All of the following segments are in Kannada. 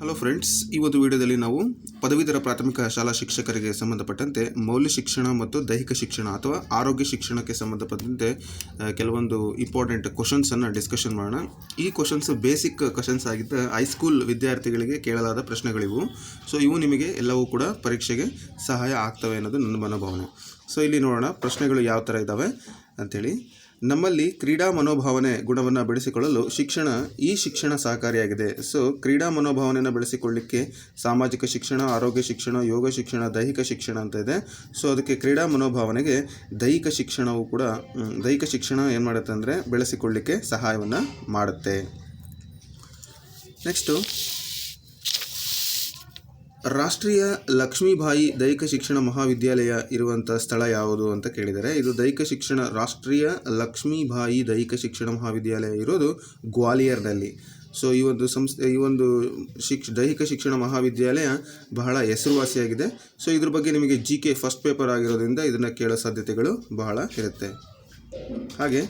ಹಲೋ ಫ್ರೆಂಡ್ಸ್ ಈ ಒಂದು ವಿಡಿಯೋದಲ್ಲಿ ನಾವು ಪದವೀಧರ ಪ್ರಾಥಮಿಕ ಶಾಲಾ ಶಿಕ್ಷಕರಿಗೆ ಸಂಬಂಧಪಟ್ಟಂತೆ ಮೌಲ್ಯ ಶಿಕ್ಷಣ ಮತ್ತು ದೈಹಿಕ ಶಿಕ್ಷಣ ಅಥವಾ ಆರೋಗ್ಯ ಶಿಕ್ಷಣಕ್ಕೆ ಸಂಬಂಧಪಟ್ಟಂತೆ ಕೆಲವೊಂದು ಇಂಪಾರ್ಟೆಂಟ್ ಕ್ವಶನ್ಸನ್ನು ಡಿಸ್ಕಷನ್ ಮಾಡೋಣ. ಈ ಕ್ವಶನ್ಸ್ ಬೇಸಿಕ್ ಕ್ವಶನ್ಸ್ ಆಗಿದ್ದ ಹೈಸ್ಕೂಲ್ ವಿದ್ಯಾರ್ಥಿಗಳಿಗೆ ಕೇಳಲಾದ ಪ್ರಶ್ನೆಗಳಿವು. ಸೊ ಇವು ನಿಮಗೆ ಎಲ್ಲವೂ ಕೂಡ ಪರೀಕ್ಷೆಗೆ ಸಹಾಯ ಆಗ್ತವೆ ಅನ್ನೋದು ನನ್ನ ಮನೋಭಾವನೆ. ಸೊ ಇಲ್ಲಿ ನೋಡೋಣ ಪ್ರಶ್ನೆಗಳು ಯಾವ ಥರ ಇದ್ದಾವೆ ಅಂಥೇಳಿ ನಮ್ಮಲ್ಲಿ ಕ್ರೀಡಾ ಮನೋಭಾವನೆ ಗುಣವನ್ನು ಬೆಳೆಸಿಕೊಳ್ಳಲು ಶಿಕ್ಷಣ ಈ ಶಿಕ್ಷಣ ಸಹಕಾರಿಯಾಗಿದೆ. ಸೊ, ಕ್ರೀಡಾ ಮನೋಭಾವನೆಯನ್ನು ಬೆಳೆಸಿಕೊಳ್ಳಿಕ್ಕೆ ಸಾಮಾಜಿಕ ಶಿಕ್ಷಣ, ಆರೋಗ್ಯ ಶಿಕ್ಷಣ, ಯೋಗ ಶಿಕ್ಷಣ, ದೈಹಿಕ ಶಿಕ್ಷಣ ಅಂತ ಇದೆ. ಸೊ, ಅದಕ್ಕೆ ಕ್ರೀಡಾ ಮನೋಭಾವನೆಗೆ ದೈಹಿಕ ಶಿಕ್ಷಣವು ಕೂಡ ದೈಹಿಕ ಶಿಕ್ಷಣ ಏನು ಮಾಡುತ್ತೆ ಅಂದರೆ ಬೆಳೆಸಿಕೊಳ್ಳಲಿಕ್ಕೆ ಸಹಾಯವನ್ನು ಮಾಡುತ್ತೆ. ನೆಕ್ಸ್ಟು ರಾಷ್ಟ್ರೀಯ ಲಕ್ಷ್ಮೀಬಾಯಿ ದೈಹಿಕ ಶಿಕ್ಷಣ ಮಹಾವಿದ್ಯಾಲಯ ಇರುವಂಥ ಸ್ಥಳ ಯಾವುದು ಅಂತ ಕೇಳಿದರೆ, ಇದು ದೈಹಿಕ ಶಿಕ್ಷಣ, ರಾಷ್ಟ್ರೀಯ ಲಕ್ಷ್ಮೀಬಾಯಿ ದೈಹಿಕ ಶಿಕ್ಷಣ ಮಹಾವಿದ್ಯಾಲಯ ಇರೋದು ಗ್ವಾಲಿಯರ್ನಲ್ಲಿ. ಸೊ ಈ ಒಂದು ಸಂಸ್ಥೆ ಈ ಒಂದು ಶಿಕ್ಷ, ದೈಹಿಕ ಶಿಕ್ಷಣ ಮಹಾವಿದ್ಯಾಲಯ ಬಹಳ ಹೆಸರುವಾಸಿಯಾಗಿದೆ. ಸೊ ಇದ್ರ ಬಗ್ಗೆ ನಿಮಗೆ ಜಿ ಕೆ ಫಸ್ಟ್ ಪೇಪರ್ ಆಗಿರೋದ್ರಿಂದ ಇದನ್ನು ಕೇಳೋ ಸಾಧ್ಯತೆಗಳು ಬಹಳ ಇರುತ್ತೆ. ಹಾಗೆ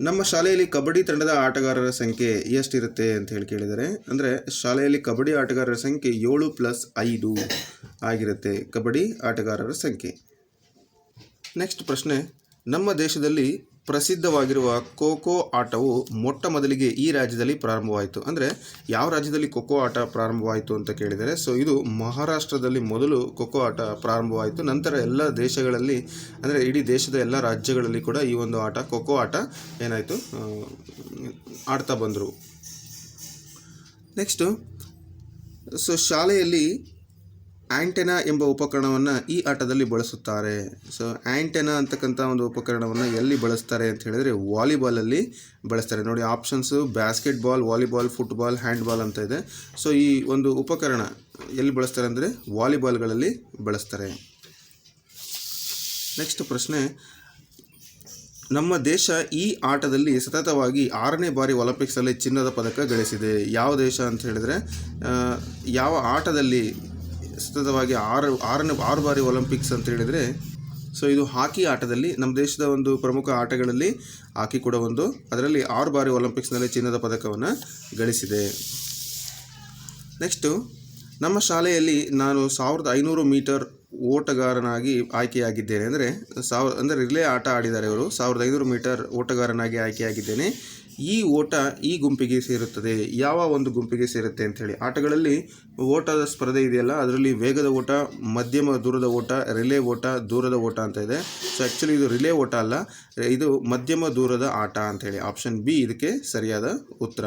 ನಮ್ಮ ಶಾಲೆಯಲ್ಲಿ ಕಬಡ್ಡಿ ತಂಡದ ಆಟಗಾರರ ಸಂಖ್ಯೆ ಎಷ್ಟಿರುತ್ತೆ ಅಂತ ಹೇಳಿ ಕೇಳಿದ್ದಾರೆ ಅಂದರೆ ಶಾಲೆಯಲ್ಲಿ ಕಬಡ್ಡಿ ಆಟಗಾರರ ಸಂಖ್ಯೆ ಏಳು ಪ್ಲಸ್ ಐದು ಆಗಿರುತ್ತೆ ಕಬಡ್ಡಿ ಆಟಗಾರರ ಸಂಖ್ಯೆ. ನೆಕ್ಸ್ಟ್ ಪ್ರಶ್ನೆ, ನಮ್ಮ ದೇಶದಲ್ಲಿ ಪ್ರಸಿದ್ಧವಾಗಿರುವ ಖೋಖೋ ಆಟವು ಮೊಟ್ಟ ಮೊದಲಿಗೆ ಈ ರಾಜ್ಯದಲ್ಲಿ ಪ್ರಾರಂಭವಾಯಿತು. ಅಂದರೆ ಯಾವ ರಾಜ್ಯದಲ್ಲಿ ಖೋಖೋ ಆಟ ಪ್ರಾರಂಭವಾಯಿತು ಅಂತ ಕೇಳಿದರೆ, ಸೊ ಇದು ಮಹಾರಾಷ್ಟ್ರದಲ್ಲಿ ಮೊದಲು ಖೋಖೋ ಆಟ ಪ್ರಾರಂಭವಾಯಿತು. ನಂತರ ಎಲ್ಲ ದೇಶಗಳಲ್ಲಿ, ಅಂದರೆ ಇಡೀ ದೇಶದ ಎಲ್ಲ ರಾಜ್ಯಗಳಲ್ಲಿ ಕೂಡ ಈ ಒಂದು ಆಟ, ಖೋಖೋ ಆಟ ಏನಾಯಿತು ಆಡ್ತಾ ಬಂದರು. ನೆಕ್ಸ್ಟು ಸೊ ಶಾಲೆಯಲ್ಲಿ ಆ್ಯಂಟೆನಾ ಎಂಬ ಉಪಕರಣವನ್ನು ಈ ಆಟದಲ್ಲಿ ಬಳಸುತ್ತಾರೆ. ಸೊ ಆ್ಯಂಟೆನಾ ಅಂತಕ್ಕಂಥ ಒಂದು ಉಪಕರಣವನ್ನು ಎಲ್ಲಿ ಬಳಸ್ತಾರೆ ಅಂತ ಹೇಳಿದರೆ ವಾಲಿಬಾಲಲ್ಲಿ ಬಳಸ್ತಾರೆ. ನೋಡಿ options basketball volleyball football handball ಅಂತ ಇದೆ. ಸೊ ಈ ಒಂದು ಉಪಕರಣ ಎಲ್ಲಿ ಬಳಸ್ತಾರೆ ಅಂದರೆ ವಾಲಿಬಾಲ್ಗಳಲ್ಲಿ ಬಳಸ್ತಾರೆ. ನೆಕ್ಸ್ಟ್ ಪ್ರಶ್ನೆ, ನಮ್ಮ ದೇಶ ಈ ಆಟದಲ್ಲಿ ಸತತವಾಗಿ ಆರನೇ ಬಾರಿ ಒಲಿಂಪಿಕ್ಸಲ್ಲಿ ಚಿನ್ನದ ಪದಕ ಗಳಿಸಿದೆ. ಯಾವ ದೇಶ ಅಂತ ಹೇಳಿದರೆ ಯಾವ ಆಟದಲ್ಲಿ ಸತತವಾಗಿ ಆರು, ಆರನೇ, ಆರು ಬಾರಿ ಒಲಿಂಪಿಕ್ಸ್ ಅಂತ ಹೇಳಿದರೆ ಸೊ ಇದು ಹಾಕಿ ಆಟದಲ್ಲಿ ನಮ್ಮ ದೇಶದ ಒಂದು ಪ್ರಮುಖ ಆಟಗಳಲ್ಲಿ ಹಾಕಿ ಕೂಡ ಒಂದು. ಅದರಲ್ಲಿ ಆರು ಬಾರಿ ಒಲಿಂಪಿಕ್ಸ್ನಲ್ಲಿ ಚಿನ್ನದ ಪದಕವನ್ನು ಗಳಿಸಿದೆ. ನೆಕ್ಸ್ಟು ನಮ್ಮ ಶಾಲೆಯಲ್ಲಿ ನಾನು ಸಾವಿರದ ಐನೂರು ಮೀಟರ್ ಓಟಗಾರನಾಗಿ ಆಯ್ಕೆಯಾಗಿದ್ದೇನೆ. ಅಂದರೆ ಸಾವಿರ, ಅಂದರೆ ರಿಲೇ ಆಟ ಆಡಿದ್ದಾರೆ ಇವರು. ಸಾವಿರದ ಐನೂರು ಮೀಟರ್ ಓಟಗಾರನಾಗಿ ಆಯ್ಕೆಯಾಗಿದ್ದೇನೆ. ಈ ಓಟ ಈ ಗುಂಪಿಗೆ ಸೇರುತ್ತದೆ. ಯಾವ ಒಂದು ಗುಂಪಿಗೆ ಸೇರುತ್ತೆ ಅಂಥೇಳಿ ಆಟಗಳಲ್ಲಿ ಓಟದ ಸ್ಪರ್ಧೆ ಇದೆಯಲ್ಲ, ಅದರಲ್ಲಿ ವೇಗದ ಓಟ, ಮಧ್ಯಮ ದೂರದ ಓಟ, ರಿಲೇ ಓಟ, ದೂರದ ಓಟ ಅಂತ ಇದೆ. ಸೊ ಆ್ಯಕ್ಚುಲಿ ಇದು ರಿಲೇ ಓಟ ಅಲ್ಲ, ಇದು ಮಧ್ಯಮ ದೂರದ ಆಟ ಅಂಥೇಳಿ ಆಪ್ಷನ್ ಬಿ ಇದಕ್ಕೆ ಸರಿಯಾದ ಉತ್ತರ.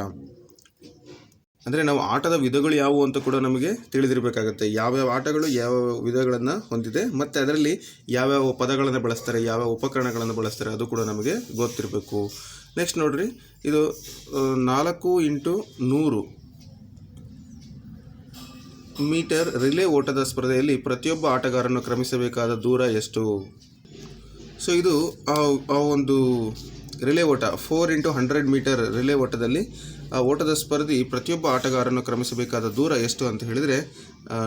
ಅಂದರೆ ನಾವು ಆಟದ ವಿಧಗಳು ಯಾವುವು ಅಂತ ಕೂಡ ನಮಗೆ ತಿಳಿದಿರಬೇಕಾಗುತ್ತೆ. ಯಾವ್ಯಾವ ಆಟಗಳು ಯಾವ ವಿಧಗಳನ್ನು ಹೊಂದಿದೆ, ಮತ್ತು ಅದರಲ್ಲಿ ಯಾವ್ಯಾವ ಪದಗಳನ್ನು ಬಳಸ್ತಾರೆ, ಯಾವ್ಯಾವ ಉಪಕರಣಗಳನ್ನು ಬಳಸ್ತಾರೆ ಅದು ಕೂಡ ನಮಗೆ ಗೊತ್ತಿರಬೇಕು. ನೆಕ್ಸ್ಟ್ ನೋಡ್ರಿ, ಇದು ನಾಲ್ಕು ಇಂಟು ನೂರು ಮೀಟರ್ ರಿಲೇ ಓಟದ ಸ್ಪರ್ಧೆಯಲ್ಲಿ ಪ್ರತಿಯೊಬ್ಬ ಆಟಗಾರನು ಕ್ರಮಿಸಬೇಕಾದ ದೂರ ಎಷ್ಟು? ಸೊ ಇದು ಆ ಒಂದು ರಿಲೇ ಓಟ four into hundred metre relay ಓಟದಲ್ಲಿ ಆ, ಓಟದ ಸ್ಪರ್ಧಿ ಪ್ರತಿಯೊಬ್ಬ ಆಟಗಾರನು ಕ್ರಮಿಸಬೇಕಾದ ದೂರ ಎಷ್ಟು ಅಂತ ಹೇಳಿದರೆ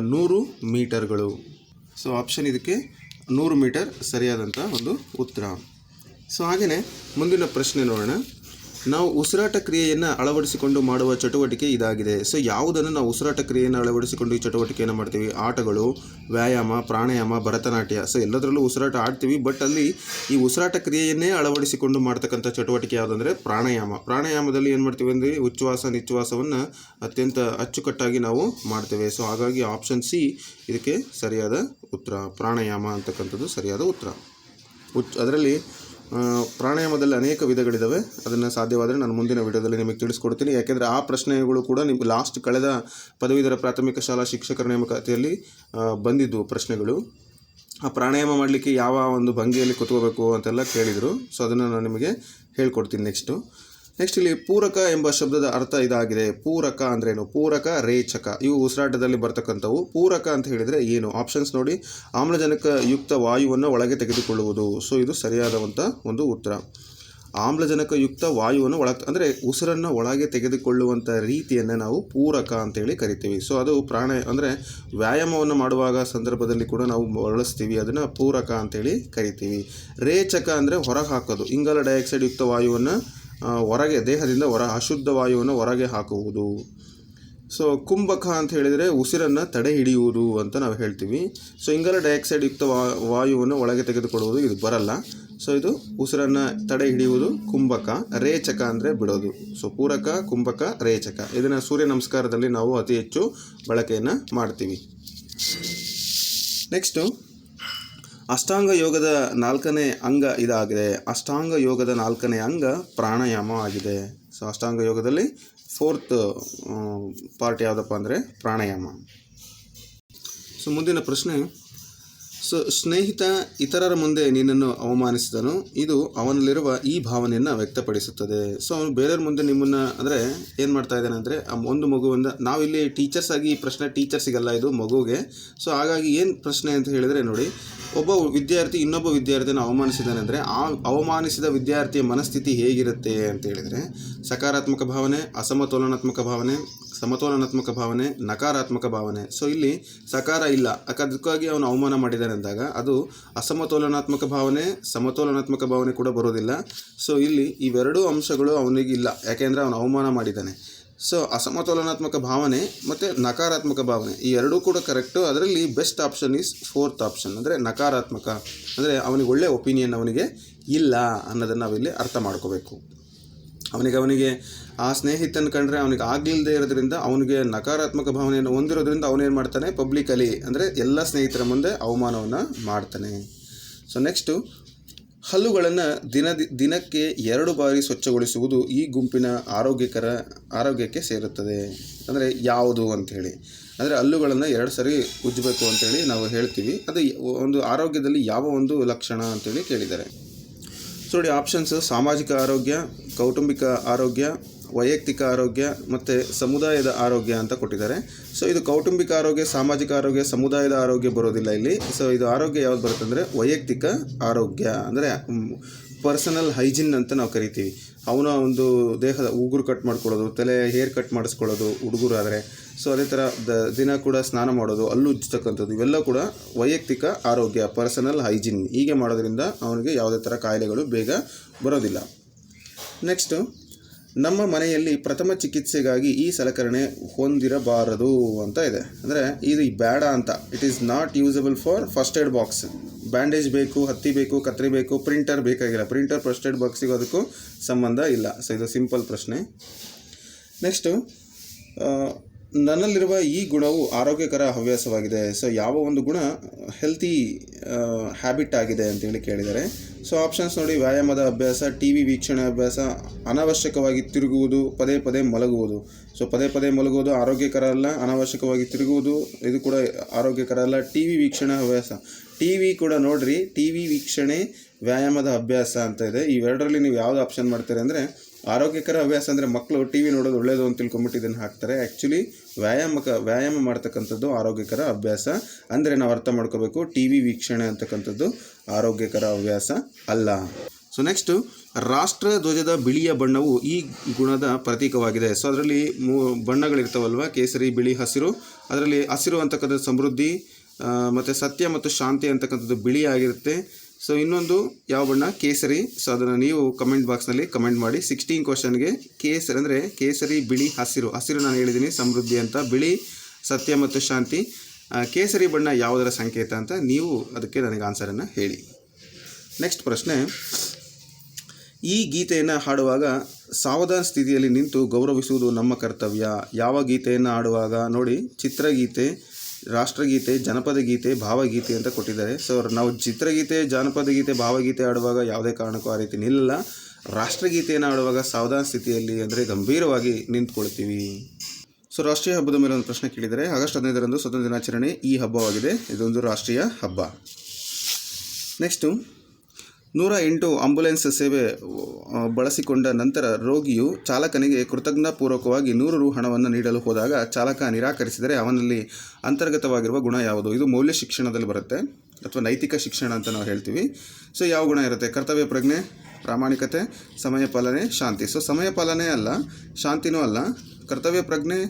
ನೂರು ಮೀಟರ್ಗಳು. ಸೊ ಆಪ್ಷನ್ ಇದಕ್ಕೆ ನೂರು ಮೀಟರ್ ಸರಿಯಾದಂಥ ಒಂದು ಉತ್ತರ. ಸೊ ಹಾಗೆಯೇ ಮುಂದಿನ ಪ್ರಶ್ನೆ ನೋಡೋಣ. ನಾವು ಉಸಿರಾಟ ಕ್ರಿಯೆಯನ್ನು ಅಳವಡಿಸಿಕೊಂಡು ಮಾಡುವ ಚಟುವಟಿಕೆ ಇದಾಗಿದೆ. ಸೊ, ಯಾವುದನ್ನು ನಾವು ಉಸಿರಾಟ ಕ್ರಿಯೆಯನ್ನು ಅಳವಡಿಸಿಕೊಂಡು ಈ ಚಟುವಟಿಕೆಯನ್ನು ಮಾಡ್ತೀವಿ? ಆಟಗಳು, ವ್ಯಾಯಾಮ, ಪ್ರಾಣಾಯಾಮ, ಭರತನಾಟ್ಯ. ಸೊ, ಎಲ್ಲದರಲ್ಲೂ ಉಸಿರಾಟ ಆಡ್ತೀವಿ. ಬಟ್ ಅಲ್ಲಿ ಈ ಉಸಿರಾಟ ಕ್ರಿಯೆಯನ್ನೇ ಅಳವಡಿಸಿಕೊಂಡು ಮಾಡ್ತಕ್ಕಂಥ ಚಟುವಟಿಕೆ ಯಾವುದಂದರೆ ಪ್ರಾಣಾಯಾಮ. ಪ್ರಾಣಾಯಾಮದಲ್ಲಿ ಏನು ಮಾಡ್ತೀವಿ ಅಂದರೆ ಉಚ್ಛ್ವಾಸ, ನಿಚ್ಛ್ವಾಸವನ್ನು ಅತ್ಯಂತ ಅಚ್ಚುಕಟ್ಟಾಗಿ ನಾವು ಮಾಡ್ತೇವೆ. ಸೊ, ಹಾಗಾಗಿ ಆಪ್ಷನ್ ಸಿ ಇದಕ್ಕೆ ಸರಿಯಾದ ಉತ್ತರ. ಪ್ರಾಣಾಯಾಮ ಅಂತಕ್ಕಂಥದ್ದು ಸರಿಯಾದ ಉತ್ತರ. ಉಚ್, ಅದರಲ್ಲಿ ಪ್ರಾಣಾಯಾಮದಲ್ಲಿ ಅನೇಕ ವಿಧಗಳಿದ್ದಾವೆ ಅದನ್ನು ಸಾಧ್ಯವಾದರೆ ನಾನು ಮುಂದಿನ ವಿಡಿಯೋದಲ್ಲಿ ನಿಮಗೆ ತಿಳಿಸ್ಕೊಡ್ತೀನಿ. ಯಾಕೆಂದರೆ ಆ ಪ್ರಶ್ನೆಗಳು ಕೂಡ ನಿಮ್ಗೆ ಲಾಸ್ಟ್ ಕಳೆದ ಪದವೀಧರ ಪ್ರಾಥಮಿಕ ಶಾಲಾ ಶಿಕ್ಷಕರ ನೇಮಕಾತಿಯಲ್ಲಿ ಬಂದಿದ್ದು ಪ್ರಶ್ನೆಗಳು. ಆ ಪ್ರಾಣಾಯಾಮ ಮಾಡಲಿಕ್ಕೆ ಯಾವ ಒಂದು ಭಂಗಿಯಲ್ಲಿ ಕುತ್ಕೋಬೇಕು ಅಂತೆಲ್ಲ ಕೇಳಿದರು. ಸೊ ಅದನ್ನು ನಾನು ನಿಮಗೆ ಹೇಳ್ಕೊಡ್ತೀನಿ ನೆಕ್ಸ್ಟು ನೆಕ್ಸ್ಟ್ ಇಲ್ಲಿ ಪೂರಕ ಎಂಬ ಶಬ್ದದ ಅರ್ಥ ಇದಾಗಿದೆ. ಪೂರಕ ಅಂದ್ರೇನು? ಪೂರಕ, ರೇಚಕ. ಇವು ಉಸಿರಾಟದಲ್ಲಿ ಬರ್ತಕ್ಕಂಥವು. ಪೂರಕ ಅಂತ ಹೇಳಿದರೆ ಏನು? ಆಪ್ಷನ್ಸ್ ನೋಡಿ. ಆಮ್ಲಜನಕ ಯುಕ್ತ ವಾಯುವನ್ನು ಒಳಗೆ ತೆಗೆದುಕೊಳ್ಳುವುದು. ಸೊ ಇದು ಸರಿಯಾದಂಥ ಒಂದು ಉತ್ತರ. ಆಮ್ಲಜನಕ ಯುಕ್ತ ವಾಯುವನ್ನು ಒಳ ಅಂದರೆ ಉಸಿರನ್ನು ಒಳಗೆ ತೆಗೆದುಕೊಳ್ಳುವಂಥ ರೀತಿಯನ್ನು ನಾವು ಪೂರಕ ಅಂತೇಳಿ ಕರಿತೀವಿ. ಸೊ ಅದು ಪ್ರಾಣ, ಅಂದರೆ ವ್ಯಾಯಾಮವನ್ನು ಮಾಡುವಾಗ ಸಂದರ್ಭದಲ್ಲಿ ಕೂಡ ನಾವು ಬಳಸ್ತೀವಿ. ಅದನ್ನು ಪೂರಕ ಅಂತೇಳಿ ಕರಿತೀವಿ. ರೇಚಕ ಅಂದರೆ ಹೊರಗೆ ಹಾಕೋದು ಇಂಗಾಲ ಡೈಆಕ್ಸೈಡ್ ಯುಕ್ತ ವಾಯುವನ್ನು ಹೊರಗೆ, ದೇಹದಿಂದ ಹೊರ ಅಶುದ್ಧ ವಾಯುವನ್ನು ಹೊರಗೆ ಹಾಕುವುದು. ಸೊ ಕುಂಭಕ ಅಂತ ಹೇಳಿದರೆ ಉಸಿರನ್ನು ತಡೆ ಹಿಡಿಯುವುದು ಅಂತ ನಾವು ಹೇಳ್ತೀವಿ. ಸೊ ಇಂಗಾಲ ಡೈಆಕ್ಸೈಡ್ ಯುಕ್ತ ವಾಯುವನ್ನು ಒಳಗೆ ತೆಗೆದುಕೊಳ್ಳುವುದು, ಇದು ಬರಲ್ಲ. ಸೊ ಇದು ಉಸಿರನ್ನು ತಡೆ ಹಿಡಿಯುವುದು, ಕುಂಭಕ, ರೇಚಕ ಅಂದರೆ ಬಿಡೋದು. ಸೊ ಪೂರಕ, ಕುಂಭಕ, ರೇಚಕ. ಇದನ್ನು ಸೂರ್ಯ ನಮಸ್ಕಾರದಲ್ಲಿ ನಾವು ಅತಿ ಹೆಚ್ಚು ಬಳಕೆಯನ್ನು ಮಾಡ್ತೀವಿ. ನೆಕ್ಸ್ಟು ಅಷ್ಟಾಂಗ ಯೋಗದ ನಾಲ್ಕನೇ ಅಂಗ ಇದಾಗಿದೆ. ಅಷ್ಟಾಂಗ ಯೋಗದ ನಾಲ್ಕನೇ ಅಂಗ ಪ್ರಾಣಾಯಾಮ ಆಗಿದೆ. ಸೊ ಅಷ್ಟಾಂಗ ಯೋಗದಲ್ಲಿ ಫೋರ್ತ್ ಪಾರ್ಟ್ ಯಾವುದಪ್ಪ ಅಂದರೆ ಪ್ರಾಣಾಯಾಮ. ಸೊ ಮುಂದಿನ ಪ್ರಶ್ನೆ ಸೊ, ಸ್ನೇಹಿತ ಇತರರ ಮುಂದೆ ನಿನ್ನನ್ನು ಅವಮಾನಿಸಿದನು. ಇದು ಅವನಲ್ಲಿರುವ ಈ ಭಾವನೆಯನ್ನು ವ್ಯಕ್ತಪಡಿಸುತ್ತದೆ. ಸೊ, ಅವನು ಬೇರೆಯವ್ರ ಮುಂದೆ ನಿಮ್ಮನ್ನು, ಅಂದರೆ ಏನು ಮಾಡ್ತಾ ಇದ್ದಾನೆ ಅಂದರೆ ಒಂದು ಮಗುವಿಂದ ನಾವಿಲ್ಲಿ ಟೀಚರ್ಸ್ ಆಗಿ ಈ ಪ್ರಶ್ನೆ ಟೀಚರ್ಸಿಗಲ್ಲ ಇದು ಮಗುಗೆ. ಸೊ, ಹಾಗಾಗಿ ಏನು ಪ್ರಶ್ನೆ ಅಂತ ಹೇಳಿದರೆ ನೋಡಿ, ಒಬ್ಬ ವಿದ್ಯಾರ್ಥಿ ಇನ್ನೊಬ್ಬ ವಿದ್ಯಾರ್ಥಿನ ಅವಮಾನಿಸಿದ್ದಾನೆ ಅಂದರೆ, ಆ ಅವಮಾನಿಸಿದ ವಿದ್ಯಾರ್ಥಿಯ ಮನಸ್ಥಿತಿ ಹೇಗಿರುತ್ತೆ ಅಂತ ಹೇಳಿದರೆ, ಸಕಾರಾತ್ಮಕ ಭಾವನೆ, ಅಸಮತೋಲನಾತ್ಮಕ ಭಾವನೆ ಸಮತೋಲನಾತ್ಮಕ ಭಾವನೆ, ನಕಾರಾತ್ಮಕ ಭಾವನೆ. ಸೊ ಇಲ್ಲಿ ಸಕಾರ ಇಲ್ಲ. ಅದಕ್ಕಾಗಿ ಅವನು ಅವಮಾನ ಮಾಡಿದ್ದಾನೆ ಅಂದಾಗ ಅದು ಅಸಮತೋಲನಾತ್ಮಕ ಭಾವನೆ, ಸಮತೋಲನಾತ್ಮಕ ಭಾವನೆ ಕೂಡ ಬರೋದಿಲ್ಲ. ಸೊ ಇಲ್ಲಿ ಇವೆರಡೂ ಅಂಶಗಳು ಅವನಿಗೆ ಇಲ್ಲ. ಯಾಕೆಂದರೆ ಅವನು ಅವಮಾನ ಮಾಡಿದ್ದಾನೆ. ಸೊ ಅಸಮತೋಲನಾತ್ಮಕ ಭಾವನೆ ಮತ್ತು ನಕಾರಾತ್ಮಕ ಭಾವನೆ. ಈ ಎರಡೂ ಕೂಡ ಕರೆಕ್ಟು ಅದರಲ್ಲಿ best option is fourth option ಅಂದರೆ ನಕಾರಾತ್ಮಕ. ಅಂದರೆ ಅವನಿಗೆ ಒಳ್ಳೆಯ ಒಪಿನಿಯನ್ ಅವನಿಗೆ ಇಲ್ಲ ಅನ್ನೋದನ್ನು ನಾವಿಲ್ಲಿ ಅರ್ಥ ಮಾಡ್ಕೋಬೇಕು. ಅವನಿಗೆ ಅವನಿಗೆ ಆ ಸ್ನೇಹಿತನ ಕಂಡ್ರೆ ಅವನಿಗೆ ಆಗಲಿಲ್ಲದೆ ಇರೋದ್ರಿಂದ ಅವನಿಗೆ ನಕಾರಾತ್ಮಕ ಭಾವನೆಯನ್ನು ಹೊಂದಿರೋದ್ರಿಂದ ಅವನೇನು ಮಾಡ್ತಾನೆ? ಪಬ್ಲಿಕಲಿ ಅಂದರೆ ಎಲ್ಲ ಸ್ನೇಹಿತರ ಮುಂದೆ ಅವಮಾನವನ್ನು ಮಾಡ್ತಾನೆ. ಸೊ ನೆಕ್ಸ್ಟು ಹಲ್ಲುಗಳನ್ನು ದಿನ ದಿನಕ್ಕೆ ಎರಡು ಬಾರಿ ಸ್ವಚ್ಛಗೊಳಿಸುವುದು ಈ ಗುಂಪಿನ ಆರೋಗ್ಯಕರ, ಆರೋಗ್ಯಕ್ಕೆ ಸೇರುತ್ತದೆ. ಅಂದರೆ ಯಾವುದು ಅಂಥೇಳಿ ಅಂದರೆ ಹಲ್ಲುಗಳನ್ನು ಎರಡು ಸರಿ ಉಜ್ಜಬೇಕು ಅಂತೇಳಿ ನಾವು ಹೇಳ್ತೀವಿ. ಅದು ಒಂದು ಆರೋಗ್ಯದಲ್ಲಿ ಯಾವ ಒಂದು ಲಕ್ಷಣ ಅಂತೇಳಿ ಕೇಳಿದ್ದಾರೆ. ಸೊ ನೋಡಿ ಆಪ್ಷನ್ಸ್ ಸಾಮಾಜಿಕ ಆರೋಗ್ಯ, ಕೌಟುಂಬಿಕ ಆರೋಗ್ಯ, ವೈಯಕ್ತಿಕ ಆರೋಗ್ಯ ಮತ್ತು ಸಮುದಾಯದ ಆರೋಗ್ಯ ಅಂತ ಕೊಟ್ಟಿದ್ದಾರೆ. ಸೊ ಇದು ಕೌಟುಂಬಿಕ ಆರೋಗ್ಯ, ಸಾಮಾಜಿಕ ಆರೋಗ್ಯ, ಸಮುದಾಯದ ಆರೋಗ್ಯ ಬರೋದಿಲ್ಲ ಇಲ್ಲಿ. ಸೊ ಇದು ಆರೋಗ್ಯ ಯಾವ್ದು ಬರುತ್ತೆ ಅಂದರೆ ವೈಯಕ್ತಿಕ ಆರೋಗ್ಯ. ಅಂದರೆ ಪರ್ಸನಲ್ ಹೈಜಿನ್ ಅಂತ ನಾವು ಕರಿತೀವಿ. ಅವನ ಒಂದು ದೇಹದ ಉಗುರು ಕಟ್ ಮಾಡ್ಕೊಳ್ಳೋದು, ತಲೆ ಹೇರ್ ಕಟ್ ಮಾಡಿಸ್ಕೊಳ್ಳೋದು ಹುಡುಗರಾದರೆ. ಸೊ ಅದೇ ಥರ ದ, ದಿನ ಕೂಡ ಸ್ನಾನ ಮಾಡೋದು, ಅಲ್ಲೂ ಉಜ್ಜತಕ್ಕಂಥದ್ದು, ಇವೆಲ್ಲ ಕೂಡ ವೈಯಕ್ತಿಕ ಆರೋಗ್ಯ ಪರ್ಸನಲ್ ಹೈಜಿನ್ ಹೀಗೆ ಮಾಡೋದ್ರಿಂದ ಅವನಿಗೆ ಯಾವುದೇ ಥರ ಕಾಯಿಲೆಗಳು ಬೇಗ ಬರೋದಿಲ್ಲ. ನೆಕ್ಸ್ಟು ನಮ್ಮ ಮನೆಯಲ್ಲಿ ಪ್ರಥಮ ಚಿಕಿತ್ಸೆಗಾಗಿ ಈ ಸಲಕರಣೆ ಹೊಂದಿರಬಾರದು ಅಂತ ಇದೆ. ಅಂದರೆ, ಇದು ಬೇಡ ಅಂತ. It is not usable for first aid box bandage ಬೇಕು, ಹತ್ತಿ ಬೇಕು, ಕತ್ರಿ ಬೇಕು, ಪ್ರಿಂಟರ್ ಬೇಕಾಗಿಲ್ಲ. ಪ್ರಿಂಟರ್, ಪ್ರಸ್ಟೆಡ್ ಬಾಕ್ಸ್ ಬಾಕ್ಸಿಗೂ ಅದಕ್ಕೂ ಸಂಬಂಧ ಇಲ್ಲ. ಸೊ ಇದು ಸಿಂಪಲ್ ಪ್ರಶ್ನೆ. ನೆಕ್ಸ್ಟು ನನ್ನಲ್ಲಿರುವ ಈ ಗುಣವು ಆರೋಗ್ಯಕರ ಹವ್ಯಾಸವಾಗಿದೆ. ಸೊ ಯಾವ ಒಂದು ಗುಣ ಹೆಲ್ತಿ ಹ್ಯಾಬಿಟ್ ಆಗಿದೆ ಅಂತೇಳಿ ಕೇಳಿದ್ದಾರೆ ಸೊ ಆಪ್ಷನ್ಸ್ ನೋಡಿ, ವ್ಯಾಯಾಮದ ಅಭ್ಯಾಸ ಟಿ ವಿ ವೀಕ್ಷಣೆ ಅಭ್ಯಾಸ, ಅನಾವಶ್ಯಕವಾಗಿ ತಿರುಗುವುದು, ಪದೇ ಪದೇ ಮಲಗುವುದು. ಸೊ ಪದೇ ಪದೇ ಮಲಗುವುದು ಆರೋಗ್ಯಕರ ಅಲ್ಲ, ಅನಾವಶ್ಯಕವಾಗಿ ತಿರುಗುವುದು, ಇದು ಕೂಡ ಆರೋಗ್ಯಕರ ಅಲ್ಲ. ಟಿ ವಿ ವೀಕ್ಷಣೆ ಅಭ್ಯಾಸ. ಟಿ ವಿ ಕೂಡ ನೋಡ್ರಿ ಟಿ ವಿ ವೀಕ್ಷಣೆ ವ್ಯಾಯಾಮದ ಅಭ್ಯಾಸ ಅಂತ ಇದೆ. ಇವೆರಡರಲ್ಲಿ ನೀವು ಯಾವುದು ಆಪ್ಷನ್ ಮಾಡ್ತೀರಿ ಅಂದರೆ ಆರೋಗ್ಯಕರ ಹವ್ಯಾಸ ಅಂದರೆ ಮಕ್ಕಳು ಟಿ ವಿ ನೋಡೋದು ಒಳ್ಳೆಯದು ಅಂತ ತಿಳ್ಕೊಂಬಿಟ್ಟು ಇದನ್ನು ಹಾಕ್ತಾರೆ. ಆ್ಯಕ್ಚುಲಿ ವ್ಯಾಯಾಮಕ, ವ್ಯಾಯಾಮ ಮಾಡ್ತಕ್ಕಂಥದ್ದು ಆರೋಗ್ಯಕರ ಅಭ್ಯಾಸ ಅಂದರೆ ನಾವು ಅರ್ಥ ಮಾಡ್ಕೋಬೇಕು ಟಿ ವಿ ವೀಕ್ಷಣೆ ಅಂತಕ್ಕಂಥದ್ದು ಆರೋಗ್ಯಕರ ಹವ್ಯಾಸ ಅಲ್ಲ. ಸೊ ನೆಕ್ಸ್ಟು ರಾಷ್ಟ್ರ ಧ್ವಜದ ಬಿಳಿಯ ಬಣ್ಣವು ಈ ಗುಣದ ಪ್ರತೀಕವಾಗಿದೆ. ಸೊ ಅದರಲ್ಲಿ ಮೂ, ಬಣ್ಣಗಳಿರ್ತಾವಲ್ವ? ಕೇಸರಿ, ಬಿಳಿ, ಹಸಿರು. ಅದರಲ್ಲಿ ಹಸಿರು ಅಂತಕ್ಕಂಥದ್ದು ಸಮೃದ್ಧಿ ಮತ್ತು ಸತ್ಯ ಮತ್ತು ಶಾಂತಿ ಅಂತಕ್ಕಂಥದ್ದು ಬಿಳಿ ಆಗಿರುತ್ತೆ. ಸೊ ಇನ್ನೊಂದು ಯಾವ ಬಣ್ಣ? ಕೇಸರಿ. ಸೊ ಅದನ್ನು ನೀವು ಕಮೆಂಟ್ ಬಾಕ್ಸ್ನಲ್ಲಿ ಕಮೆಂಟ್ ಮಾಡಿ. ಸಿಕ್ಸ್ಟೀನ್ ಕ್ವಶನ್ಗೆ ಕೇಸರಿ ಅಂದರೆ ಕೇಸರಿ, ಬಿಳಿ, ಹಸಿರು. ಹಸಿರು ನಾನು ಹೇಳಿದ್ದೀನಿ ಸಮೃದ್ಧಿ ಅಂತ. ಬಿಳಿ, ಸತ್ಯ ಮತ್ತು ಶಾಂತಿ. ಕೇಸರಿ ಬಣ್ಣ ಯಾವುದರ ಸಂಕೇತ ಅಂತ ನೀವು ಅದಕ್ಕೆ ನನಗೆ ಆನ್ಸರನ್ನು ಹೇಳಿ. ನೆಕ್ಸ್ಟ್ ಪ್ರಶ್ನೆ. ಈ ಗೀತೆಯನ್ನು ಹಾಡುವಾಗ ಸಾವಧಾನ ಸ್ಥಿತಿಯಲ್ಲಿ ನಿಂತು ಗೌರವಿಸುವುದು ನಮ್ಮ ಕರ್ತವ್ಯ. ಯಾವ ಗೀತೆಯನ್ನು ಹಾಡುವಾಗ? ನೋಡಿ, ಚಿತ್ರಗೀತೆ. ರಾಷ್ಟ್ರಗೀತೆ ಜನಪದ ಗೀತೆ ಭಾವಗೀತೆ ಅಂತ ಕೊಟ್ಟಿದ್ದಾರೆ. ಸೊ ನಾವು ಚಿತ್ರಗೀತೆ ಜಾನಪದ ಗೀತೆ ಭಾವಗೀತೆ ಆಡುವಾಗ ಯಾವುದೇ ಕಾರಣಕ್ಕೂ ಆ ರೀತಿ ನಿಲ್ಲ ರಾಷ್ಟ್ರಗೀತೆಯನ್ನು ಆಡುವಾಗ ಸಾವಧಾನ ಸ್ಥಿತಿಯಲ್ಲಿ ಅಂದರೆ ಗಂಭೀರವಾಗಿ ನಿಂತ್ಕೊಳ್ತೀವಿ. ಸೊ ರಾಷ್ಟ್ರೀಯ ಹಬ್ಬದ ಮೇಲೆ ಒಂದು ಪ್ರಶ್ನೆ ಕೇಳಿದರೆ ಆಗಸ್ಟ್ ಹದಿನೈದರಂದು ಸ್ವತಂತ್ರ ದಿನಾಚರಣೆ ಈ ಹಬ್ಬವಾಗಿದೆ. ಇದೊಂದು ರಾಷ್ಟ್ರೀಯ ಹಬ್ಬ. ನೆಕ್ಸ್ಟು ನೂರ ಎಂಟು ಆಂಬ್ಯುಲೆನ್ಸ್ ಸೇವೆ ಬಳಸಿಕೊಂಡ ನಂತರ ರೋಗಿಯು ಚಾಲಕನಿಗೆ ಕೃತಜ್ಞತಾಪೂರ್ವಕವಾಗಿ ನೂರು ರು ಹಣವನ್ನು ನೀಡಲು ಹೋದಾಗ ಚಾಲಕ ನಿರಾಕರಿಸಿದರೆ ಅವನಲ್ಲಿ ಅಂತರ್ಗತವಾಗಿರುವ ಗುಣ ಯಾವುದು? ಇದು ಮೌಲ್ಯ ಶಿಕ್ಷಣದಲ್ಲಿ ಬರುತ್ತೆ, ಅಥವಾ ನೈತಿಕ ಶಿಕ್ಷಣ ಅಂತ ನಾವು ಹೇಳ್ತೀವಿ. ಸೊ, ಯಾವ ಗುಣ ಇರುತ್ತೆ? ಕರ್ತವ್ಯ, ಪ್ರಜ್ಞೆ, ಪ್ರಾಮಾಣಿಕತೆ, ಸಮಯ ಪಾಲನೆ, ಶಾಂತಿ. ಸೊ, ಸಮಯ ಪಾಲನೆ ಅಲ್ಲ, ಶಾಂತಿನೂ ಅಲ್ಲ, ಕರ್ತವ್ಯ, ಪ್ರಜ್ಞೆ,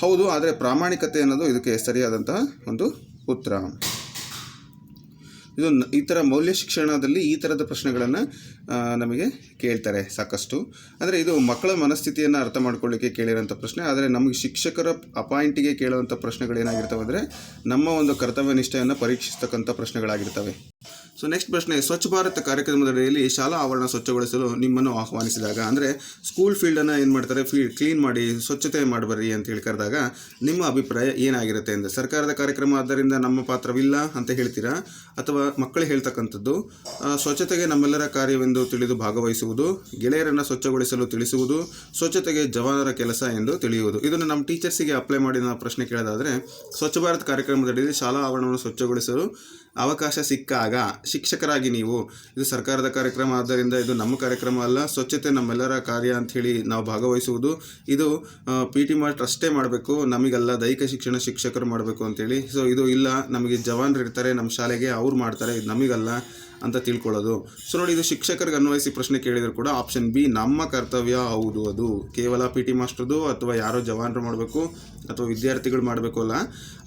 ಹೌದು, ಆದರೆ ಪ್ರಾಮಾಣಿಕತೆ ಅನ್ನೋದು ಇದಕ್ಕೆ ಸರಿಯಾದಂತಹ ಒಂದು ಉತ್ತರ. ಇದು ಈ ಥರ ಮೌಲ್ಯ ಶಿಕ್ಷಣದಲ್ಲಿ ಈ ಥರದ ಪ್ರಶ್ನೆಗಳನ್ನು ನಮಗೆ ಕೇಳ್ತಾರೆ ಸಾಕಷ್ಟು. ಅಂದರೆ ಇದು ಮಕ್ಕಳ ಮನಸ್ಥಿತಿಯನ್ನು ಅರ್ಥ ಮಾಡ್ಕೊಳ್ಳಿಕ್ಕೆ ಕೇಳಿರೋಂಥ ಪ್ರಶ್ನೆ. ಆದರೆ ನಮಗೆ ಶಿಕ್ಷಕರ ಅಪಾಯಿಂಟಿಗೆ ಕೇಳುವಂಥ ಪ್ರಶ್ನೆಗಳೇನಾಗಿರ್ತವೆ ಅಂದರೆ, ನಮ್ಮ ಒಂದು ಕರ್ತವ್ಯ ನಿಷ್ಠೆಯನ್ನು ಪರೀಕ್ಷಿಸ್ತಕ್ಕಂಥ ಪ್ರಶ್ನೆಗಳಾಗಿರ್ತವೆ. ಸೊ ನೆಕ್ಸ್ಟ್ ಪ್ರಶ್ನೆ, ಸ್ವಚ್ಛ ಭಾರತ್ ಕಾರ್ಯಕ್ರಮದ ಅಡಿಯಲ್ಲಿ ಶಾಲಾ ಆವರಣ ಸ್ವಚ್ಛಗೊಳಿಸಲು ನಿಮ್ಮನ್ನು ಆಹ್ವಾನಿಸಿದಾಗ, ಅಂದರೆ ಸ್ಕೂಲ್ ಫೀಲ್ಡನ್ನು ಏನು ಮಾಡ್ತಾರೆ? ಫೀಲ್ಡ್ ಕ್ಲೀನ್ ಮಾಡಿ, ಸ್ವಚ್ಛತೆ ಮಾಡಬರ್ರಿ ಅಂತ ಹೇಳಿ ಕರೆದಾಗ, ನಿಮ್ಮ ಅಭಿಪ್ರಾಯ ಏನಾಗಿರುತ್ತೆ ಅಂದರೆ, ಸರ್ಕಾರದ ಕಾರ್ಯಕ್ರಮ ಆದ್ದರಿಂದ ನಮ್ಮ ಪಾತ್ರವಿಲ್ಲ ಅಂತ ಹೇಳ್ತೀರಾ? ಅಥವಾ ಮಕ್ಕಳು ಹೇಳ್ತಕ್ಕಂಥದ್ದು ಸ್ವಚ್ಛತೆಗೆ ನಮ್ಮೆಲ್ಲರ ಕಾರ್ಯವೆಂದು ತಿಳಿದು ಭಾಗವಹಿಸುವುದು, ಗೆಳೆಯರನ್ನು ಸ್ವಚ್ಛಗೊಳಿಸಲು ತಿಳಿಸುವುದು, ಸ್ವಚ್ಛತೆಗೆ ಜವಾನರ ಕೆಲಸ ಎಂದು ತಿಳಿಯುವುದು. ಇದನ್ನು ನಮ್ಮ ಟೀಚರ್ಸಿಗೆ ಅಪ್ಲೈ ಮಾಡಿ ನಾವು ಪ್ರಶ್ನೆ ಕೇಳೋದಾದರೆ, ಸ್ವಚ್ಛ ಭಾರತ್ ಕಾರ್ಯಕ್ರಮದಡಿಯಲ್ಲಿ ಶಾಲಾ ಆವರಣವನ್ನು ಸ್ವಚ್ಛಗೊಳಿಸಲು ಅವಕಾಶ ಸಿಕ್ಕಾಗ ಶಿಕ್ಷಕರಾಗಿ ನೀವು, ಇದು ಸರ್ಕಾರದ ಕಾರ್ಯಕ್ರಮ, ಆದ್ದರಿಂದ ಇದು ನಮ್ಮ ಕಾರ್ಯಕ್ರಮ ಅಲ್ಲ, ಸ್ವಚ್ಛತೆ ನಮ್ಮೆಲ್ಲರ ಕಾರ್ಯ ಅಂಥೇಳಿ ನಾವು ಭಾಗವಹಿಸುವುದು. ಇದು ಪಿ ಟಿ ಮಾರ್ಟ್ ಅಷ್ಟೇ ಮಾಡಬೇಕು, ನಮಗಲ್ಲ, ದೈಹಿಕ ಶಿಕ್ಷಣ ಶಿಕ್ಷಕರು ಮಾಡಬೇಕು ಅಂತೇಳಿ ಸೊ ಇದು ಇಲ್ಲ, ನಮಗೆ ಜವಾನರು ಇರ್ತಾರೆ ನಮ್ಮ ಶಾಲೆಗೆ ಅವ್ರು ಮಾಡ್ತಾರೆ, ಇದು ನಮಗಲ್ಲ. ಅಂತ ತಿಳ್ಕೊಳ್ಳೋದು. ಸೊ ನೋಡಿ, ಇದು ಶಿಕ್ಷಕರಿಗೆ ಅನ್ವಯಿಸಿ ಪ್ರಶ್ನೆ ಕೇಳಿದ್ರು ಕೂಡ ಆಪ್ಷನ್ ಬಿ ನಮ್ಮ ಕರ್ತವ್ಯ ಹೌದು ಅದು. ಕೇವಲ ಪಿ ಟಿ ಮಾಸ್ಟರ್ದು ಅಥವಾ ಯಾರೋ ಜವಾನರು ಮಾಡಬೇಕು ಅಥವಾ ವಿದ್ಯಾರ್ಥಿಗಳು ಮಾಡಬೇಕು ಅಲ್ಲ,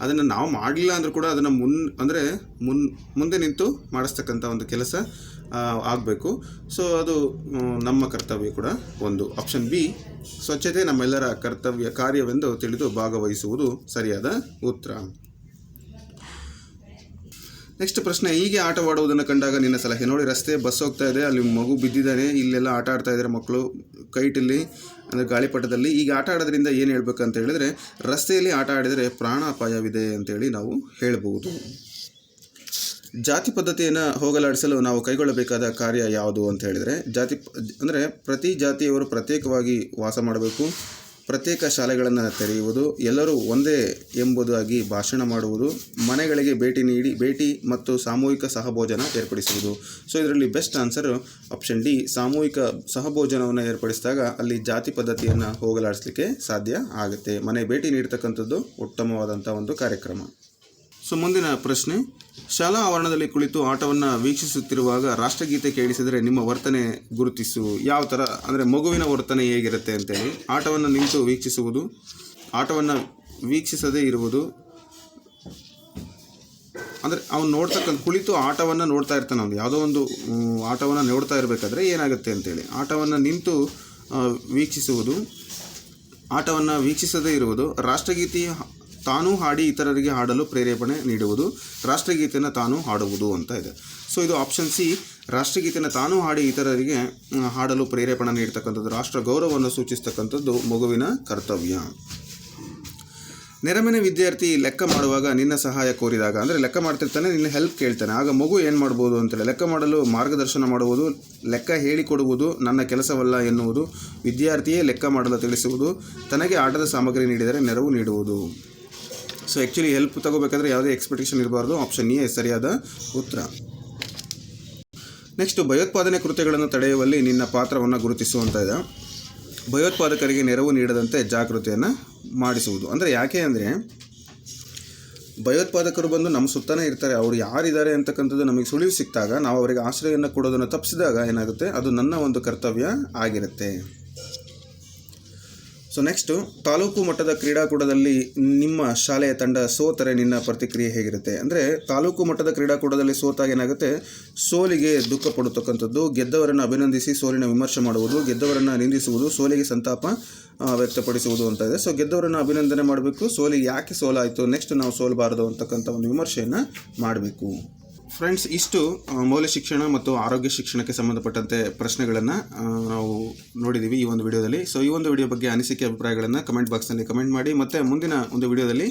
ಅದನ್ನು ನಾವು ಮಾಡಲಿಲ್ಲ ಅಂದರೂ ಕೂಡ ಅದನ್ನು ಮುನ್, ಅಂದರೆ ಮುನ್, ಮುಂದೆ ನಿಂತು ಮಾಡಿಸ್ತಕ್ಕಂಥ ಒಂದು ಕೆಲಸ ಆಗಬೇಕು. ಸೊ ಅದು ನಮ್ಮ ಕರ್ತವ್ಯ ಕೂಡ ಒಂದು. ಆಪ್ಷನ್ ಬಿ ಸ್ವಚ್ಛತೆ ನಮ್ಮೆಲ್ಲರ ಕರ್ತವ್ಯ ಕಾರ್ಯವೆಂದು ತಿಳಿದು ಭಾಗವಹಿಸುವುದು ಸರಿಯಾದ ಉತ್ತರ. ನೆಕ್ಸ್ಟ್ ಪ್ರಶ್ನೆ, ಹೀಗೆ ಆಟವಾಡುವುದನ್ನು ಕಂಡಾಗ ನಿನ್ನ ಸಲಹೆ. ನೋಡಿ, ರಸ್ತೆ ಬಸ್ ಹೋಗ್ತಾ ಇದೆ, ಅಲ್ಲಿ ಮಗು ಬಿದ್ದಿದ್ದಾನೆ, ಇಲ್ಲೆಲ್ಲ ಆಟ ಆಡ್ತಾ ಇದ್ದಾರೆ ಮಕ್ಕಳು ಕೈಟಲ್ಲಿ, ಅಂದರೆ ಗಾಳಿಪಟದಲ್ಲಿ. ಈಗ ಆಟ ಆಡೋದ್ರಿಂದ ಏನು ಹೇಳಬೇಕು ಅಂತ ಹೇಳಿದ್ರೆ, ರಸ್ತೆಯಲ್ಲಿ ಆಟ ಆಡಿದರೆ ಪ್ರಾಣಾಪಾಯವಿದೆ ಅಂತೇಳಿ ನಾವು ಹೇಳಬಹುದು ಜಾತಿ ಪದ್ಧತಿಯನ್ನು ಹೋಗಲಾಡಿಸಲು ನಾವು ಕೈಗೊಳ್ಳಬೇಕಾದ ಕಾರ್ಯ ಯಾವುದು ಅಂತ ಹೇಳಿದರೆ, ಜಾತಿ, ಅಂದರೆ ಪ್ರತಿ ಜಾತಿಯವರು ಪ್ರತ್ಯೇಕವಾಗಿ ವಾಸ ಮಾಡಬೇಕು. ಪ್ರತ್ಯೇಕ ಶಾಲೆಗಳನ್ನು ತೆರೆಯುವುದು, ಎಲ್ಲರೂ ಒಂದೇ ಎಂಬುದಾಗಿ ಭಾಷಣ ಮಾಡುವುದು, ಮನೆಗಳಿಗೆ ಭೇಟಿ ನೀಡಿ, ಭೇಟಿ ಮತ್ತು ಸಾಮೂಹಿಕ ಸಹಭೋಜನ ಏರ್ಪಡಿಸುವುದು. ಸೊ ಇದರಲ್ಲಿ ಬೆಸ್ಟ್ ಆನ್ಸರ್ ಆಪ್ಷನ್ ಡಿ ಸಾಮೂಹಿಕ ಸಹಭೋಜನವನ್ನು ಏರ್ಪಡಿಸಿದಾಗ ಅಲ್ಲಿ ಜಾತಿ ಪದ್ಧತಿಯನ್ನು ಹೋಗಲಾಡಿಸಲಿಕ್ಕೆ ಸಾಧ್ಯ ಆಗುತ್ತೆ. ಮನೆ ಭೇಟಿ ನೀಡತಕ್ಕಂಥದ್ದು ಉತ್ತಮವಾದಂಥ ಒಂದು ಕಾರ್ಯಕ್ರಮ. ಸೊ, ಮುಂದಿನ ಪ್ರಶ್ನೆ. ಶಾಲಾ ಆವರಣದಲ್ಲಿ ಕುಳಿತು ಆಟವನ್ನು ವೀಕ್ಷಿಸುತ್ತಿರುವಾಗ ರಾಷ್ಟ್ರಗೀತೆ ಕೇಳಿಸಿದರೆ ನಿಮ್ಮ ವರ್ತನೆ ಗುರುತಿಸು. ಯಾವ ಥರ ಅಂದರೆ ಮಗುವಿನ ವರ್ತನೆ ಹೇಗಿರುತ್ತೆ ಅಂತೇಳಿ. ಆಟವನ್ನು ನಿಂತು ವೀಕ್ಷಿಸುವುದು, ಆಟವನ್ನು ವೀಕ್ಷಿಸದೇ ಇರುವುದು. ಅಂದರೆ ಅವ್ನು ನೋಡ್ತಕ್ಕಂಥ, ಕುಳಿತು ಆಟವನ್ನು ನೋಡ್ತಾ ಇರ್ತಾನೆ ಅವನು. ಯಾವುದೋ ಒಂದು ಆಟವನ್ನು ನೋಡ್ತಾ ಇರಬೇಕಾದ್ರೆ ಏನಾಗುತ್ತೆ ಅಂತೇಳಿ. ಆಟವನ್ನು ನಿಂತು ವೀಕ್ಷಿಸುವುದು, ಆಟವನ್ನು ವೀಕ್ಷಿಸದೇ ಇರುವುದು. ರಾಷ್ಟ್ರಗೀತೆ ತಾನೂ ಹಾಡಿ ಇತರರಿಗೆ ಹಾಡಲು ಪ್ರೇರೇಪಣೆ ನೀಡುವುದು, ರಾಷ್ಟ್ರಗೀತೆಯನ್ನು ತಾನು ಹಾಡುವುದು ಅಂತ ಇದೆ. ಸೊ ಇದು ಆಪ್ಷನ್ ಸಿ ರಾಷ್ಟ್ರಗೀತೆಯನ್ನು ತಾನು ಹಾಡಿ ಇತರರಿಗೆ ಹಾಡಲು ಪ್ರೇರೇಪಣೆ ನೀಡ್ತಕ್ಕಂಥದ್ದು ರಾಷ್ಟ್ರ ಗೌರವವನ್ನು ಸೂಚಿಸ್ತಕ್ಕಂಥದ್ದು ಮಗುವಿನ ಕರ್ತವ್ಯ. ನೆರಮನೆ ವಿದ್ಯಾರ್ಥಿ ಲೆಕ್ಕ ಮಾಡುವಾಗ ನಿನ್ನ ಸಹಾಯ ಕೋರಿದಾಗ, ಅಂದರೆ ಲೆಕ್ಕ ಮಾಡ್ತಿರ್ತಾನೆ, ನಿನ್ನ ಹೆಲ್ಪ್ ಕೇಳ್ತಾನೆ. ಆಗ ಮಗು ಏನು ಮಾಡ್ಬೋದು ಅಂತೇಳಿ ಲೆಕ್ಕ ಮಾಡಲು ಮಾರ್ಗದರ್ಶನ ಮಾಡುವುದು, ಲೆಕ್ಕ ಹೇಳಿಕೊಡುವುದು, ನನ್ನ ಕೆಲಸವಲ್ಲ ಎನ್ನುವುದು, ವಿದ್ಯಾರ್ಥಿಯೇ ಲೆಕ್ಕ ಮಾಡಲು ತಿಳಿಸುವುದು, ತನಗೆ ಆಟದ ಸಾಮಗ್ರಿ ನೀಡಿದರೆ ನೆರವು ನೀಡುವುದು. ಸೊ ಆ್ಯಕ್ಚುಲಿ ಹೆಲ್ಪ್ ತಗೋಬೇಕಾದ್ರೆ ಯಾವುದೇ ಎಕ್ಸ್ಪೆಕ್ಟೇಷನ್ ಇರಬಾರ್ದು. ಆಪ್ಷನ್ ಎ, ಸರಿಯಾದ ಉತ್ತರ. ನೆಕ್ಸ್ಟ್ ಭಯೋತ್ಪಾದನೆ ಕೃತ್ಯಗಳನ್ನು ತಡೆಯುವಲ್ಲಿ ನಿನ್ನ ಪಾತ್ರವನ್ನು ಗುರುತಿಸುವಂತ ಭಯೋತ್ಪಾದಕರಿಗೆ ನೆರವು ನೀಡದಂತೆ ಜಾಗೃತಿಯನ್ನು ಮಾಡಿಸುವುದು. ಅಂದರೆ ಯಾಕೆ ಅಂದರೆ, ಭಯೋತ್ಪಾದಕರು ಬಂದು ನಮ್ಮ ಸುತ್ತನೇ ಇರ್ತಾರೆ. ಅವರು ಯಾರಿದ್ದಾರೆ ಅಂತಕ್ಕಂಥದ್ದು ನಮಗೆ ಸುಳಿವು ಸಿಕ್ಕಿದಾಗ, ನಾವು ಅವರಿಗೆ ಆಶ್ರಯವನ್ನು ಕೊಡೋದನ್ನು ತಪ್ಪಿಸಿದಾಗ ಏನಾಗುತ್ತೆ? ಅದು ನನ್ನ ಒಂದು ಕರ್ತವ್ಯ ಆಗಿರುತ್ತೆ. ಸೊ ನೆಕ್ಸ್ಟು ತಾಲೂಕು ಮಟ್ಟದ ಕ್ರೀಡಾಕೂಟದಲ್ಲಿ ನಿಮ್ಮ ಶಾಲೆಯ ತಂಡ ಸೋತರೆ ನಿನ್ನ ಪ್ರತಿಕ್ರಿಯೆ ಹೇಗಿರುತ್ತೆ? ಅಂದರೆ ತಾಲೂಕು ಮಟ್ಟದ ಕ್ರೀಡಾಕೂಟದಲ್ಲಿ ಸೋತಾಗ ಏನಾಗುತ್ತೆ? ಸೋಲಿಗೆ ದುಃಖ ಪಡತಕ್ಕಂಥದ್ದು ಗೆದ್ದವರನ್ನು ಅಭಿನಂದಿಸಿ ಸೋಲಿನ ವಿಮರ್ಶೆ ಮಾಡುವುದು, ಗೆದ್ದವರನ್ನು ನಿಂದಿಸುವುದು, ಸೋಲಿಗೆ ಸಂತಾಪ ವ್ಯಕ್ತಪಡಿಸುವುದು ಅಂತ ಇದೆ. ಸೊ ಗೆದ್ದವರನ್ನು ಅಭಿನಂದನೆ ಮಾಡಬೇಕು ಸೋಲಿಗೆ ಯಾಕೆ ಸೋಲಾಯಿತು ನೆಕ್ಸ್ಟ್ ನಾವು ಸೋಲಬಾರದು ಅಂತಕ್ಕಂಥ ಒಂದು ವಿಮರ್ಶೆಯನ್ನು ಮಾಡಬೇಕು. ಫ್ರೆಂಡ್ಸ್ ಇಷ್ಟು ಮೌಲ್ಯ ಶಿಕ್ಷಣ ಮತ್ತು ಆರೋಗ್ಯ ಶಿಕ್ಷಣಕ್ಕೆ ಸಂಬಂಧಪಟ್ಟಂತೆ ಪ್ರಶ್ನೆಗಳನ್ನು ನಾವು ನೋಡಿದ್ದೀವಿ ಈ ಒಂದು ವಿಡಿಯೋದಲ್ಲಿ. ಸೊ ಈ ಒಂದು ವಿಡಿಯೋ ಬಗ್ಗೆ ಅನಿಸಿಕೆ, ಅಭಿಪ್ರಾಯಗಳನ್ನು ಕಮೆಂಟ್ ಬಾಕ್ಸ್ನಲ್ಲಿ ಕಮೆಂಟ್ ಮಾಡಿ. ಮತ್ತು ಮುಂದಿನ ಒಂದು ವಿಡಿಯೋದಲ್ಲಿ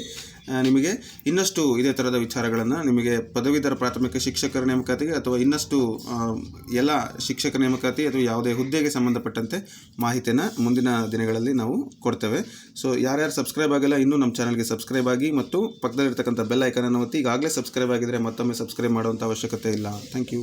ನಿಮಗೆ ಇನ್ನಷ್ಟು ಇದೇ ಥರದ ವಿಚಾರಗಳನ್ನು ನಿಮಗೆ ಪದವೀಧರ ಪ್ರಾಥಮಿಕ ಶಿಕ್ಷಕರ ನೇಮಕಾತಿಗೆ ಅಥವಾ ಇನ್ನಷ್ಟು ಎಲ್ಲ ಶಿಕ್ಷಕರ ನೇಮಕಾತಿ ಅಥವಾ ಯಾವುದೇ ಹುದ್ದೆಗೆ ಸಂಬಂಧಪಟ್ಟಂತೆ ಮಾಹಿತಿಯನ್ನು ಮುಂದಿನ ದಿನಗಳಲ್ಲಿ ನಾವು ಕೊಡ್ತೇವೆ. ಸೊ ಯಾರ್ಯಾರು ಸಬ್ಸ್ಕ್ರೈಬ್ ಆಗಿಲ್ಲ, ಇನ್ನೂ ನಮ್ಮ ಚಾನಲ್ಗೆ ಸಬ್ಸ್ಕ್ರೈಬ್ ಆಗಿ ಮತ್ತು ಪಕ್ಕದಲ್ಲಿರ್ತಕ್ಕಂಥ ಬೆಲ್ ಐಕನನ್ನು ಒತ್ತಿ ಈಗಾಗಲೇ ಸಬ್ಸ್ಕ್ರೈಬ್ ಆಗಿದ್ದರೆ ಮತ್ತೊಮ್ಮೆ ಸಬ್ಸ್ಕ್ರೈಬ್ ಮಾಡುವಂಥ ಅವಶ್ಯಕತೆ ಇಲ್ಲ. Thank you